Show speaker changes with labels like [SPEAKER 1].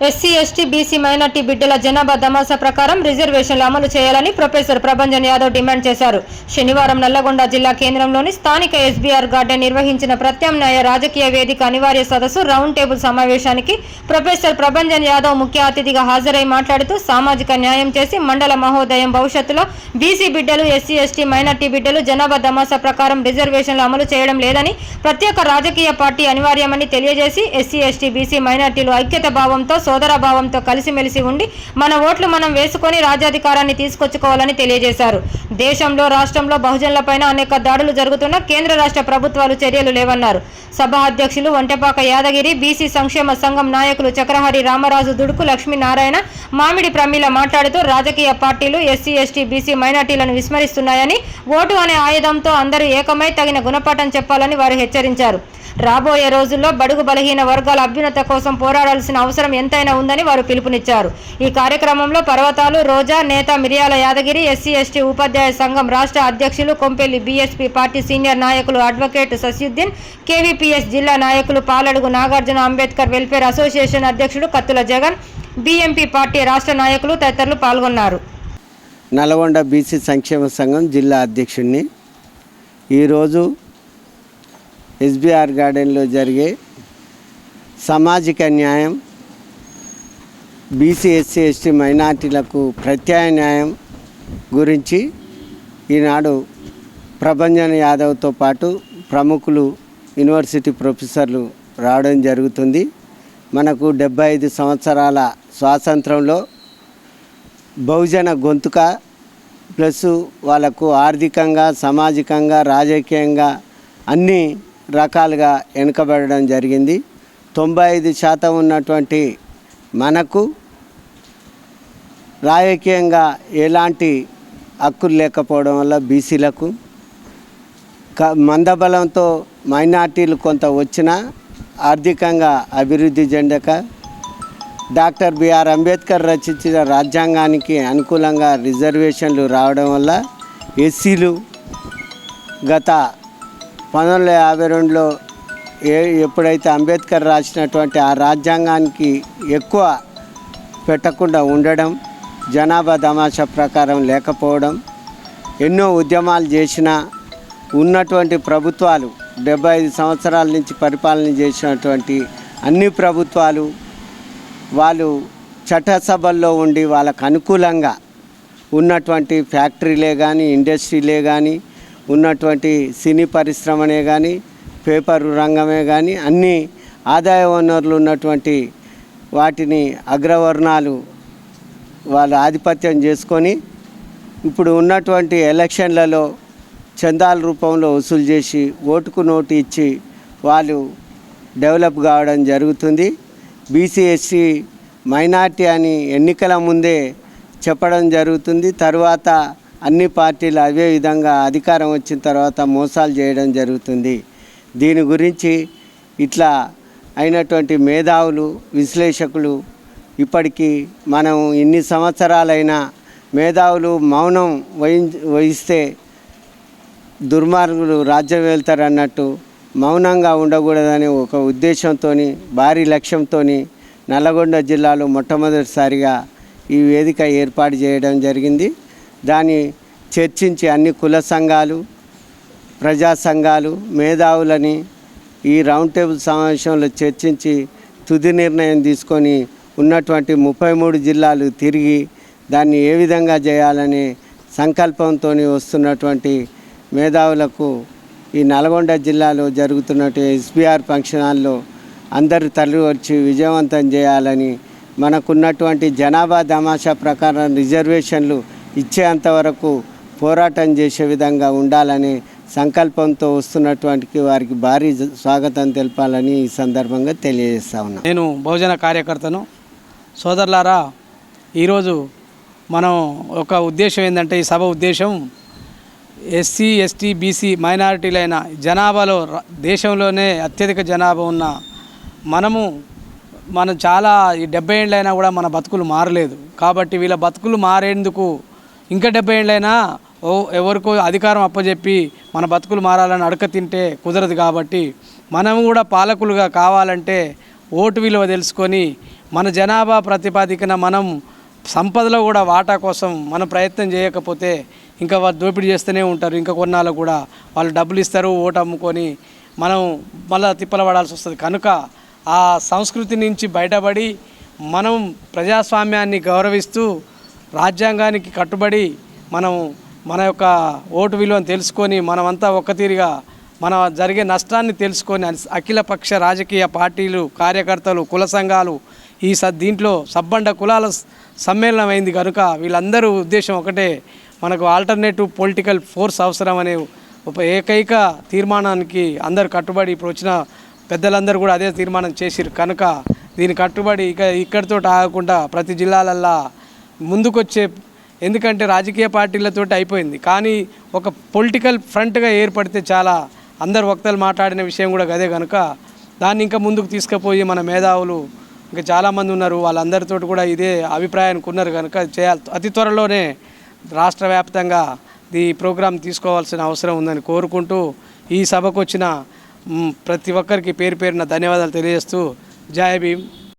[SPEAKER 1] SC ST BC minority బిడ్డల జనాభా దమాసా ప్రకారం రిజర్వేషన్లు అమలు చేయాలని ప్రొఫెసర్ ప్రభంజన్ యాదవ్ డిమాండ్ చేశారు. శనివారం నల్లగొండ జిల్లా కేంద్రంలోని స్థానిక ఎస్బీఆర్ గార్డెన్ నిర్వహించిన ప్రత్యామ్నాయ రాజకీయ వేదిక అనివార్య సదస్సు రౌండ్ టేబుల్ సమావేశానికి ప్రొఫెసర్ ప్రభంజన్ యాదవ్ ముఖ్య అతిథిగా హాజరై మాట్లాడుతూ సామాజిక న్యాయం చేసి మండల మహోదయం భవిష్యత్తులో బీసీ బిడ్డలు ఎస్సీ ఎస్టీ మైనార్టీ బిడ్డలు జనాభా దమాసా ప్రకారం రిజర్వేషన్లు అమలు చేయడం లేదని ప్రత్యేక రాజకీయ పార్టీ అనివార్యమని తెలియజేసి ఎస్సీ ఎస్టీ బీసీ మైనార్టీలు ఐక్యత భావంతో సోదరభావంతో కలిసిమెలిసి ఉండి మన ఓట్లు మనం వేసుకొని రాజ్యాధికారాన్ని తీసుకొచ్చుకోవాలని తెలియజేశారు. దేశంలో రాష్ట్రంలో బహుజనులపైన అనేక దాడులు జరుగుతున్న కేంద్ర రాష్ట్ర ప్రభుత్వాలు చర్యలు లేవన్నారు. సభ అధ్యక్షులు వంటపాక యాదగిరి బీసీ సంక్షేమ సంఘం నాయకులు చక్రహరి రామరాజు దుడుకు లక్ష్మీనారాయణ మామిడి ప్రమీల మాట్లాడుతూ రాజకీయ పార్టీలు ఎస్సీ ఎస్టీ బీసీ మైనార్టీలను విస్మరిస్తున్నాయని ఓటు అనే ఆయుధంతో అందరూ ఏకమై తగిన గుణపాఠం చెప్పాలని వారు హెచ్చరించారు. రాబోయే రోజుల్లో బడుగు బలహీన వర్గాల అభ్యున్నత కోసం పోరాడాల్సిన అవసరం ఎంతైనా ఉందని వారు పిలుపునిచ్చారు. ఈ కార్యక్రమంలో పర్వతాలు రోజా నేత మిరియాల యాదగిరి ఎస్సీ ఎస్టీ ఉపాధ్యాయ సంఘం రాష్ట్ర అధ్యక్షులు కొంపెల్లి బీఎస్పీ పార్టీ సీనియర్ నాయకులు అడ్వకేట్ సస్యుద్దీన్ కేవీపీఎస్ జిల్లా నాయకులు పాలడుగు నాగార్జున అంబేద్కర్ వెల్ఫేర్ అసోసియేషన్ అధ్యక్షుడు కత్తుల జగన్ బీఎంపీ పార్టీ రాష్ట్ర నాయకులు తదితరులు పాల్గొన్నారు.
[SPEAKER 2] నల్గొండ బీసీ సంక్షేమ సంఘం జిల్లా అధ్యక్షుడిని ఈరోజు ఎస్బీఆర్ గార్డెన్లో జరిగే సామాజిక న్యాయం బీసీ ఎస్సీ ఎస్టీ మైనార్టీలకు ప్రత్యామ్నాయం గురించి ఈనాడు ప్రభంజన్ యాదవ్తో పాటు ప్రముఖులు యూనివర్సిటీ ప్రొఫెసర్లు రావడం జరుగుతుంది. మనకు డెబ్బై ఐదు సంవత్సరాల స్వాతంత్రంలో బహుజన గొంతుక ప్లస్ వాళ్ళకు ఆర్థికంగా సామాజికంగా రాజకీయంగా అన్నీ రకాలుగా వెనుకబడడం జరిగింది. తొంభై ఐదు శాతం ఉన్నటువంటి మనకు రాజకీయంగా ఎలాంటి హక్కులు లేకపోవడం వల్ల బీసీలకు క మందబలంతో మైనార్టీలు కొంత వచ్చినా ఆర్థికంగా అభివృద్ధి చెందక డాక్టర్ బిఆర్ అంబేద్కర్ రచించిన రాజ్యాంగానికి అనుకూలంగా రిజర్వేషన్లు రావడం వల్ల ఎస్సీలు గత పంతొమ్మిది వందల యాభై రెండులో ఏ ఎప్పుడైతే అంబేద్కర్ రాసినటువంటి ఆ రాజ్యాంగానికి ఎక్కువ పెట్టకుండా ఉండడం జనాభా తమాషా ప్రకారం లేకపోవడం ఎన్నో ఉద్యమాలు చేసిన ఉన్నటువంటి ప్రభుత్వాలు డెబ్బై ఐదు సంవత్సరాల నుంచి పరిపాలన చేసినటువంటి అన్ని ప్రభుత్వాలు వాళ్ళు చట్టసభల్లో ఉండి వాళ్ళకు అనుకూలంగా ఉన్నటువంటి ఫ్యాక్టరీలే కానీ ఇండస్ట్రీలే కానీ ఉన్నటువంటి సినీ పరిశ్రమనే కానీ పేపర్ రంగమే కానీ అన్ని ఆదాయ వనరులు ఉన్నటువంటి వాటిని అగ్రవర్ణాలు వాళ్ళు ఆధిపత్యం చేసుకొని ఇప్పుడు ఉన్నటువంటి ఎలక్షన్లలో చందాల రూపంలో వసూలు చేసి ఓటుకు నోటు ఇచ్చి వాళ్ళు డెవలప్ కావడం జరుగుతుంది. బీసీ ఎస్సీ మైనార్టీ అని ఎన్నికల ముందే చెప్పడం జరుగుతుంది. తర్వాత అన్ని పార్టీలు అదే విధంగా అధికారం వచ్చిన తర్వాత మోసాలు చేయడం జరుగుతుంది. దీని గురించి ఇట్లా అయినటువంటి మేధావులు విశ్లేషకులు ఇప్పటికీ మనం ఇన్ని సంవత్సరాలైనా మేధావులు మౌనం వహి వహిస్తే దుర్మార్గులు రాజ్యం వెళ్తారన్నట్టు మౌనంగా ఉండకూడదనే ఒక ఉద్దేశంతో భారీ లక్ష్యంతో నల్లగొండ జిల్లాలో మొట్టమొదటిసారిగా ఈ వేదిక ఏర్పాటు చేయడం జరిగింది. దాన్ని చర్చించి అన్ని కుల సంఘాలు ప్రజా సంఘాలు మేధావులని ఈ రౌండ్ టేబుల్ సమావేశంలో చర్చించి తుది నిర్ణయం తీసుకొని ఉన్నటువంటి ముప్పై మూడు జిల్లాలు తిరిగి దాన్ని ఏ విధంగా చేయాలనే సంకల్పంతో వస్తున్నటువంటి మేధావులకు ఈ నల్గొండ జిల్లాలో జరుగుతున్నటువంటి ఎస్బీఆర్ ఫంక్షన్ హాల్లో అందరూ తరలి వచ్చి విజయవంతం చేయాలని మనకున్నటువంటి జనాభా తమాషా ప్రకారం రిజర్వేషన్లు ఇచ్చేంత వరకు పోరాటం చేసే విధంగా ఉండాలని సంకల్పంతో వస్తున్నటువంటి వారికి భారీ స్వాగతం తెలపాలని ఈ సందర్భంగా తెలియజేస్తా ఉన్నాను
[SPEAKER 3] నేను బహుజన కార్యకర్తను. సోదరులారా ఈరోజు మనం ఒక ఉద్దేశం ఏంటంటే ఈ సభ ఉద్దేశం ఎస్సీ ఎస్టీ బీసీ మైనారిటీలైన జనాభాలో ర- దేశంలోనే అత్యధిక జనాభా ఉన్న మనము మనం చాలా ఈ డెబ్బై ఏళ్ళైనా కూడా మన బతుకులు మారలేదు. కాబట్టి వీళ్ళ బతుకులు మారేందుకు ఇంకా డెబ్బై ఏళ్ళైనా ఓ ఎవరికో అధికారం అప్పచెప్పి మన బతుకులు మారాలని అడక తింటే కుదరదు కాబట్టి మనం కూడా పాలకులుగా కావాలంటే ఓటు విలువ తెలుసుకొని మన జనాభా ప్రతిపాదికన మనం సంపదలో కూడా వాటా కోసం మనం ప్రయత్నం చేయకపోతే ఇంకా వాళ్ళు దోపిడీ చేస్తూనే ఉంటారు. ఇంకా కొన్నాళ్ళు కూడా వాళ్ళు డబ్బులు ఇస్తారు ఓటు అమ్ముకొని మనం మళ్ళీ తిప్పల పడాల్సి వస్తుంది. కనుక ఆ సంస్కృతి నుంచి బయటపడి మనం ప్రజాస్వామ్యాన్ని గౌరవిస్తూ రాజ్యాంగానికి కట్టుబడి మనం మన యొక్క ఓటు విలువను తెలుసుకొని మనమంతా ఒక్కతీరిగా మన జరిగే నష్టాన్ని తెలుసుకొని అఖిలపక్ష రాజకీయ పార్టీలు కార్యకర్తలు కుల సంఘాలు ఈ స దీంట్లో సబ్బండ కులాల సమ్మేళనం అయింది కనుక వీళ్ళందరూ ఉద్దేశం ఒకటే మనకు ఆల్టర్నేటివ్ పొలిటికల్ ఫోర్స్ అవసరం అనే ఒక ఏకైక తీర్మానానికి అందరు కట్టుబడి ఇప్పుడు వచ్చిన పెద్దలందరూ కూడా అదే తీర్మానం చేసిరు కనుక దీని కట్టుబడి ఇక ఇక్కడితో ఆగకుండా ప్రతి జిల్లాలల్లా ముందుకొచ్చే ఎందుకంటే రాజకీయ పార్టీలతో అయిపోయింది. కానీ ఒక పొలిటికల్ ఫ్రంట్గా ఏర్పడితే చాలా అందరు వక్తలు మాట్లాడిన విషయం కూడా అదే కనుక దాన్ని ఇంకా ముందుకు తీసుకుపోయి మన మేధావులు ఇంకా చాలామంది ఉన్నారు. వాళ్ళందరితో కూడా ఇదే అభిప్రాయానికి ఉన్నారు కనుక చేయాలి. అతి త్వరలోనే రాష్ట్ర వ్యాప్తంగా ఈ ప్రోగ్రాం తీసుకోవాల్సిన అవసరం ఉందని కోరుకుంటూ ఈ సభకు వచ్చిన ప్రతి ఒక్కరికి పేరు పేరున ధన్యవాదాలు తెలియజేస్తూ జై భీమ్.